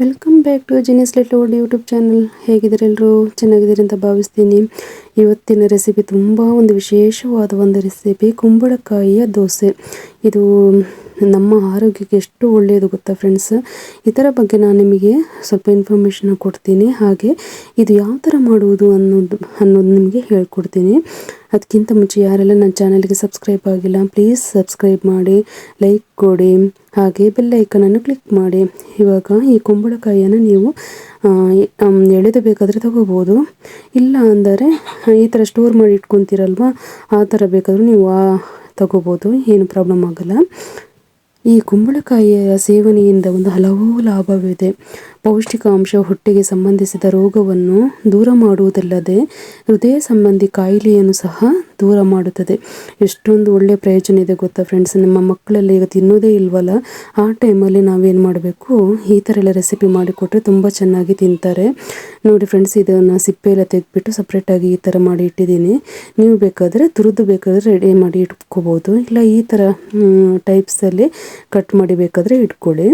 Welcome back to ಜಿನಿಸ್ lit old YouTube channel. ಹೇಗಿದ್ದೀರೆಲ್ಲರೂ ಚೆನ್ನಾಗಿದ್ದೀರಿ ಅಂತ ಭಾವಿಸ್ತೀನಿ. ಇವತ್ತಿನ ರೆಸಿಪಿ ತುಂಬ ಒಂದು ವಿಶೇಷವಾದ ಒಂದು ರೆಸಿಪಿ, ಕುಂಬಳಕಾಯಿಯ ದೋಸೆ. ಇದು ನಮ್ಮ ಆರೋಗ್ಯಕ್ಕೆ ಎಷ್ಟು ಒಳ್ಳೆಯದು ಗೊತ್ತಾ ಫ್ರೆಂಡ್ಸ್ ಇದರ ಬಗ್ಗೆ ನಾನು ನಿಮಗೆ ಸ್ವಲ್ಪ ಇನ್ಫಾರ್ಮೇಷನ್ ಕೊಡ್ತೀನಿ. ಹಾಗೆ ಇದು ಯಾವ ಥರ ಮಾಡುವುದು ಅನ್ನೋದು ಅನ್ನೋದು ನಿಮಗೆ ಹೇಳ್ಕೊಡ್ತೀನಿ. ಅದಕ್ಕಿಂತ ಮುಂಚೆ ಯಾರೆಲ್ಲ ನನ್ನ ಚಾನಲ್ಗೆ ಸಬ್ಸ್ಕ್ರೈಬ್ ಆಗಿಲ್ಲ ಪ್ಲೀಸ್ ಸಬ್ಸ್ಕ್ರೈಬ್ ಮಾಡಿ ಲೈಕ್ ಕೊಡಿ. ಹಾಗೆ ಬೆಲ್ ಅನ್ನು ಕ್ಲಿಕ್ ಮಾಡಿ. ಇವಾಗ ಈ ಕುಂಬಳಕಾಯಿಯನ್ನು ನೀವು ಎಳೆದು ಬೇಕಾದರೆ ತಗೋಬೋದು. ಇಲ್ಲ ಅಂದರೆ ಈ ಥರ ಸ್ಟೋರ್ ಮಾಡಿ ಇಟ್ಕೊತೀರಲ್ವ? ಆ ಥರ ಬೇಕಾದರೂ ನೀವು ತಗೋಬೋದು. ಏನು ಪ್ರಾಬ್ಲಮ್ ಆಗಲ್ಲ. ಈ ಕುಂಬಳಕಾಯಿಯ ಸೇವನೆಯಿಂದ ಒಂದು ಹಲವು ಲಾಭವಿದೆ. ಪೌಷ್ಟಿಕಾಂಶ ಹೊಟ್ಟೆಗೆ ಸಂಬಂಧಿಸಿದ ರೋಗವನ್ನು ದೂರ ಮಾಡುವುದಲ್ಲದೆ ಹೃದಯ ಸಂಬಂಧಿ ಕಾಯಿಲೆಯನ್ನು ಸಹ ದೂರ ಮಾಡುತ್ತದೆ. ಎಷ್ಟೊಂದು ಒಳ್ಳೆಯ ಪ್ರಯೋಜನ ಇದೆ ಗೊತ್ತಾ ಫ್ರೆಂಡ್ಸ್ ನಮ್ಮ ಮಕ್ಕಳೆಲ್ಲ ಈಗ ತಿನ್ನೋದೇ ಇಲ್ವಲ್ಲ? ಆ ಟೈಮಲ್ಲಿ ನಾವೇನು ಮಾಡಬೇಕು? ಈ ಥರ ಎಲ್ಲ ರೆಸಿಪಿ ಮಾಡಿಕೊಟ್ರೆ ತುಂಬ ಚೆನ್ನಾಗಿ ತಿಂತಾರೆ. ನೋಡಿ ಫ್ರೆಂಡ್ಸ್ ಇದನ್ನು ಸಿಪ್ಪೆ ಎಲ್ಲ ತೆಗೆದ್ಬಿಟ್ಟು ಸಪ್ರೇಟಾಗಿ ಈ ಥರ ಮಾಡಿ ಇಟ್ಟಿದ್ದೀನಿ. ನೀವು ಬೇಕಾದರೆ ತುರಿದು ಬೇಕಾದರೆ ರೆಡಿ ಮಾಡಿ ಇಟ್ಕೋಬೋದು. ಇಲ್ಲ ಈ ಥರ ಟೈಪ್ಸಲ್ಲಿ ಕಟ್ ಮಾಡಿ ಬೇಕಾದರೆ ಇಟ್ಕೊಳ್ಳಿ.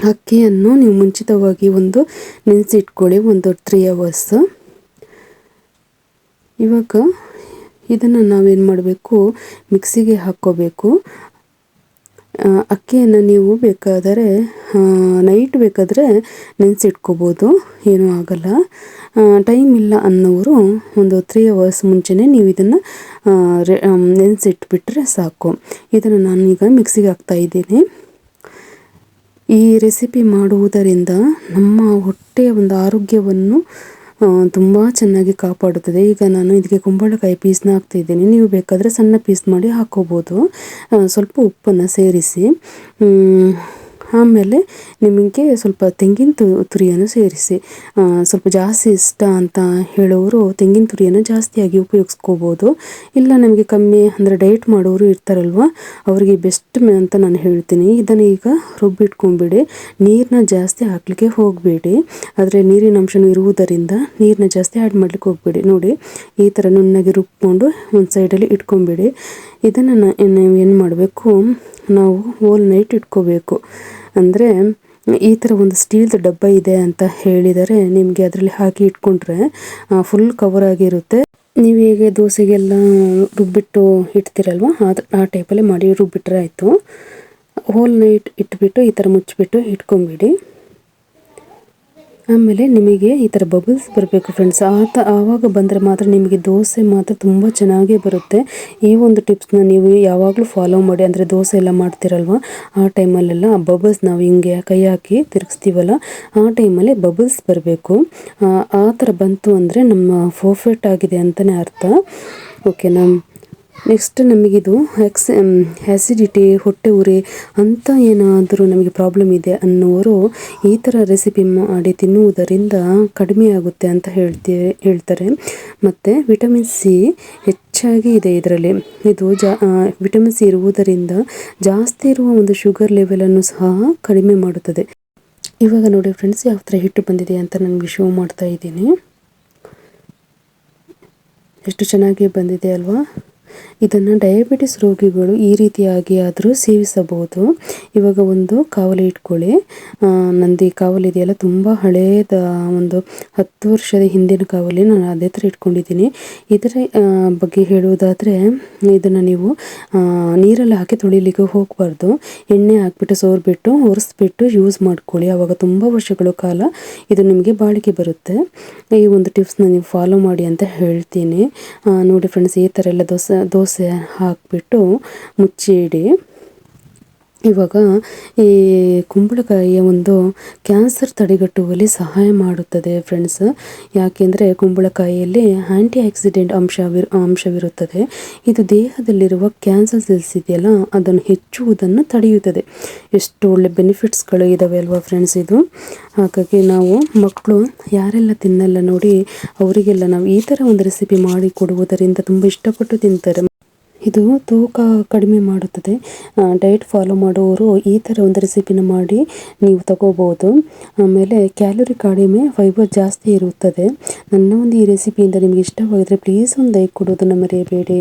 ಅಕ್ಕಿಯನ್ನು ನೀವು ಮುಂಚಿತವಾಗಿ ಒಂದು ನೆನೆಸಿಟ್ಕೊಳ್ಳಿ, ಒಂದು ತ್ರೀ ಅವರ್ಸ್ ಇವಾಗ ಇದನ್ನು ನಾವೇನು ಮಾಡಬೇಕು? ಮಿಕ್ಸಿಗೆ ಹಾಕ್ಕೋಬೇಕು. ಅಕ್ಕಿಯನ್ನು ನೀವು ಬೇಕಾದರೆ ನೈಟ್ ಬೇಕಾದರೆ ನೆನೆಸಿಟ್ಕೋಬೋದು. ಏನೂ ಆಗಲ್ಲ. ಟೈಮ್ ಇಲ್ಲ ಅನ್ನೋರು ಒಂದು ತ್ರೀ ಅವರ್ಸ್ ಮುಂಚೆನೇ ನೀವು ಇದನ್ನು ನೆನೆಸಿಟ್ಬಿಟ್ರೆ ಸಾಕು. ಇದನ್ನು ನಾನೀಗ ಮಿಕ್ಸಿಗೆ ಹಾಕ್ತಾ ಇದ್ದೀನಿ. ಈ ರೆಸಿಪಿ ಮಾಡುವುದರಿಂದ ನಮ್ಮ ಹೊಟ್ಟೆಯ ಒಂದು ಆರೋಗ್ಯವನ್ನು ತುಂಬ ಚೆನ್ನಾಗಿ ಕಾಪಾಡುತ್ತದೆ. ಈಗ ನಾನು ಇದಕ್ಕೆ ಕುಂಬಳಕಾಯಿ ಪೀಸ್ನ ಹಾಕ್ತಿದ್ದೀನಿ. ನೀವು ಬೇಕಾದರೆ ಸಣ್ಣ ಪೀಸ್ ಮಾಡಿ ಹಾಕ್ಕೋಬೋದು ಸ್ವಲ್ಪ ಉಪ್ಪನ್ನು ಸೇರಿಸಿ. ಆಮೇಲೆ ನಿಮಗೆ ಸ್ವಲ್ಪ ತೆಂಗಿನ ತುರಿಯನ್ನು ಸೇರಿಸಿ. ಸ್ವಲ್ಪ ಜಾಸ್ತಿ ಇಷ್ಟ ಅಂತ ಹೇಳೋರು ತೆಂಗಿನ ತುರಿಯನ್ನು ಜಾಸ್ತಿಯಾಗಿ ಉಪಯೋಗಿಸ್ಕೋಬೋದು. ಇಲ್ಲ ನಮಗೆ ಕಮ್ಮಿ ಅಂದರೆ ಡಯಟ್ ಮಾಡೋರು ಇರ್ತಾರಲ್ವ, ಅವರಿಗೆ ಬೆಸ್ಟ್ ಅಂತ ನಾನು ಹೇಳ್ತೀನಿ. ಇದನ್ನು ಈಗ ರುಬ್ಬಿಟ್ಕೊಂಬಿಡಿ. ನೀರನ್ನ ಜಾಸ್ತಿ ಹಾಕಲಿಕ್ಕೆ ಹೋಗಬೇಡಿ. ಆದರೆ ನೀರಿನ ಅಂಶನೂ ಇರುವುದರಿಂದ ನೀರನ್ನ ಜಾಸ್ತಿ ಆ್ಯಡ್ ಮಾಡ್ಲಿಕ್ಕೆ ಹೋಗಬೇಡಿ. ನೋಡಿ, ಈ ಥರ ನುಣ್ಣಗೆ ರುಬ್ಬಿಕೊಂಡು ಒಂದು ಸೈಡಲ್ಲಿ ಇಟ್ಕೊಂಬಿಡಿ. ಇದನ್ನು ನಾವು ಏನು ಮಾಡಬೇಕು, ನಾವು ಓಲ್ ನೈಟ್ ಇಟ್ಕೋಬೇಕು. ಅಂದರೆ ಈ ಥರ ಒಂದು ಸ್ಟೀಲ್ದು ಡಬ್ಬ ಇದೆ ಅಂತ ಹೇಳಿದರೆ ನಿಮಗೆ ಅದರಲ್ಲಿ ಹಾಕಿ ಇಟ್ಕೊಂಡ್ರೆ ಫುಲ್ ಕವರ್ ಆಗಿರುತ್ತೆ. ನೀವು ಹೇಗೆ ದೋಸೆಗೆಲ್ಲ ರುಬ್ಬಿಟ್ಟು ಇಡ್ತೀರಲ್ವ? ಆ ಟೈಪಲ್ಲೇ ಮಾಡಿ ರುಬ್ಬಿಟ್ರೆ ಆಯಿತು. ಹೋಲ್ ನೈಟ್ ಇಟ್ಬಿಟ್ಟು, ಈ ಥರ ಮುಚ್ಚಿಬಿಟ್ಟು ಇಟ್ಕೊಂಬಿಡಿ. ಆಮೇಲೆ ನಿಮಗೆ ಈ ಥರ ಬಬಲ್ಸ್ ಬರಬೇಕು ಫ್ರೆಂಡ್ಸ್ ಆತ ಆವಾಗ ಬಂದರೆ ಮಾತ್ರ ನಿಮಗೆ ದೋಸೆ ಮಾತ್ರ ತುಂಬ ಚೆನ್ನಾಗೇ ಬರುತ್ತೆ. ಈ ಒಂದು ಟಿಪ್ಸ್ನ ನೀವು ಯಾವಾಗಲೂ ಫಾಲೋ ಮಾಡಿ, ಅಂದರೆ ದೋಸೆ ಎಲ್ಲ ಮಾಡ್ತಿರಲ್ವ? ಆ ಟೈಮಲ್ಲೆಲ್ಲ ಆ ಬಬಲ್ಸ್ ನಾವು ಹಿಂಗೆ ಕೈ ಹಾಕಿ ತಿರುಗಿಸ್ತೀವಲ್ಲ, ಆ ಟೈಮಲ್ಲಿ ಬಬಲ್ಸ್ ಬರಬೇಕು. ಆ ಥರ ಬಂತು ಅಂದರೆ ನಮ್ಮ ಪರ್ಫೆಕ್ಟ್ ಆಗಿದೆ ಅಂತಲೇ ಅರ್ಥ. ಓಕೆನಾ ನೆಕ್ಸ್ಟ್ ನಮಗಿದು ಎಕ್ಸ್ ಆ್ಯಸಿಡಿಟಿ ಹೊಟ್ಟೆ ಉರಿ ಅಂತ ಏನಾದರೂ ನಮಗೆ ಪ್ರಾಬ್ಲಮ್ ಇದೆ ಅನ್ನೋರು ಈ ಥರ ರೆಸಿಪಿ ಮಾಡಿ ತಿನ್ನುವುದರಿಂದ ಕಡಿಮೆ ಆಗುತ್ತೆ ಅಂತ ಹೇಳ್ತೀ, ಹೇಳ್ತಾರೆ. ಮತ್ತು ವಿಟಮಿನ್ ಸಿ ಹೆಚ್ಚಾಗಿ ಇದೆ ಇದರಲ್ಲಿ. ಇದು ಜಾ ವಿಟಮಿನ್ ಸಿ ಇರುವುದರಿಂದ ಜಾಸ್ತಿ ಇರುವ ಒಂದು ಶುಗರ್ ಲೆವೆಲನ್ನು ಸಹ ಕಡಿಮೆ ಮಾಡುತ್ತದೆ. ಇವಾಗ ನೋಡಿ ಫ್ರೆಂಡ್ಸ್ ಯಾವ ಥರ ಹಿಟ್ಟು ಬಂದಿದೆ ಅಂತ ನನಗೆ ಶೋ ಮಾಡ್ತಾ ಇದ್ದೀನಿ. ಎಷ್ಟು ಚೆನ್ನಾಗಿ ಬಂದಿದೆ ಅಲ್ವಾ? ಇದನ್ನು ಡಯಾಬಿಟಿಸ್ ರೋಗಿಗಳು ಈ ರೀತಿಯಾಗಿ ಆದರೂ ಸೇವಿಸಬಹುದು. ಇವಾಗ ಒಂದು ಕಾವಲಿ ಇಟ್ಕೊಳ್ಳಿ. ನಂದಿ ಕಾವಲಿ ಇದೆಯಲ್ಲ ತುಂಬ ಹಳೆಯದ ಒಂದು ಹತ್ತು ವರ್ಷದ ಹಿಂದಿನ ಕಾವಲಿ ನಾನು ಅದೇ ಥರ ಇಟ್ಕೊಂಡಿದ್ದೀನಿ. ಇದರ ಬಗ್ಗೆ ಹೇಳುವುದಾದರೆ ಇದನ್ನು ನೀವು ನೀರಲ್ಲಿ ಹಾಕಿ ತೊಳಿಲಿಕ್ಕೆ ಹೋಗಬಾರ್ದು. ಎಣ್ಣೆ ಹಾಕ್ಬಿಟ್ಟು ಸೋರ್ಬಿಟ್ಟು ಒರೆಸ್ಬಿಟ್ಟು ಯೂಸ್ ಮಾಡ್ಕೊಳ್ಳಿ. ಆವಾಗ ತುಂಬ ವರ್ಷಗಳ ಕಾಲ ಇದು ನಿಮಗೆ ಬಾಳಿಕೆ ಬರುತ್ತೆ. ಈ ಒಂದು ಟಿಪ್ಸ್ನ ನೀವು ಫಾಲೋ ಮಾಡಿ ಅಂತ ಹೇಳ್ತೀನಿ. ನೋಡಿ ಫ್ರೆಂಡ್ಸ್ ಈ ಥರ ಎಲ್ಲ ದೋಸೆ ದೋಸೆ ಹಾಕಿಬಿಟ್ಟು ಮುಚ್ಚಿ ಇಡಿ ಇವಾಗ ಈ ಕುಂಬಳಕಾಯಿಯ ಒಂದು ಕ್ಯಾನ್ಸರ್ ತಡೆಗಟ್ಟುವಲ್ಲಿ ಸಹಾಯ ಮಾಡುತ್ತದೆ ಫ್ರೆಂಡ್ಸ್ ಯಾಕೆಂದರೆ ಕುಂಬಳಕಾಯಿಯಲ್ಲಿ ಆ್ಯಂಟಿ ಆಕ್ಸಿಡೆಂಟ್ ಅಂಶ ಅಂಶವಿರುತ್ತದೆ. ಇದು ದೇಹದಲ್ಲಿರುವ ಕ್ಯಾನ್ಸರ್ ಸೆಲ್ಸ್ ಇದೆಯಲ್ಲ, ಅದನ್ನು ಹೆಚ್ಚುವುದನ್ನು ತಡೆಯುತ್ತದೆ. ಎಷ್ಟು ಒಳ್ಳೆ ಬೆನಿಫಿಟ್ಸ್ಗಳು ಇದ್ದಾವೆ ಅಲ್ವಾ ಫ್ರೆಂಡ್ಸ್ ಇದು. ಹಾಗಾಗಿ ನಾವು ಮಕ್ಕಳು ಯಾರೆಲ್ಲ ತಿನ್ನಲ್ಲ ನೋಡಿ, ಅವರಿಗೆಲ್ಲ ನಾವು ಈ ಥರ ಒಂದು ರೆಸಿಪಿ ಮಾಡಿ ಕೊಡುವುದರಿಂದ ತುಂಬ ಇಷ್ಟಪಟ್ಟು ತಿಂತಾರೆ. ಇದು ತೂಕ ಕಡಿಮೆ ಮಾಡುತ್ತದೆ. ಡಯಟ್ ಫಾಲೋ ಮಾಡುವವರು ಈ ಥರ ಒಂದು ರೆಸಿಪಿನ ಮಾಡಿ ನೀವು ತಗೋಬೋದು ಆಮೇಲೆ ಕ್ಯಾಲೋರಿ ಕಡಿಮೆ ಫೈಬರ್ ಜಾಸ್ತಿ ಇರುತ್ತದೆ. ನನ್ನ ಒಂದು ಈ ರೆಸಿಪಿಯಿಂದ ನಿಮಗೆ ಇಷ್ಟವಾಗಿದ್ರೆ ಪ್ಲೀಸ್ ಒಂದು ಲೈಕ್ ಕೊಡೋದನ್ನು ಮರೆಯಬೇಡಿ.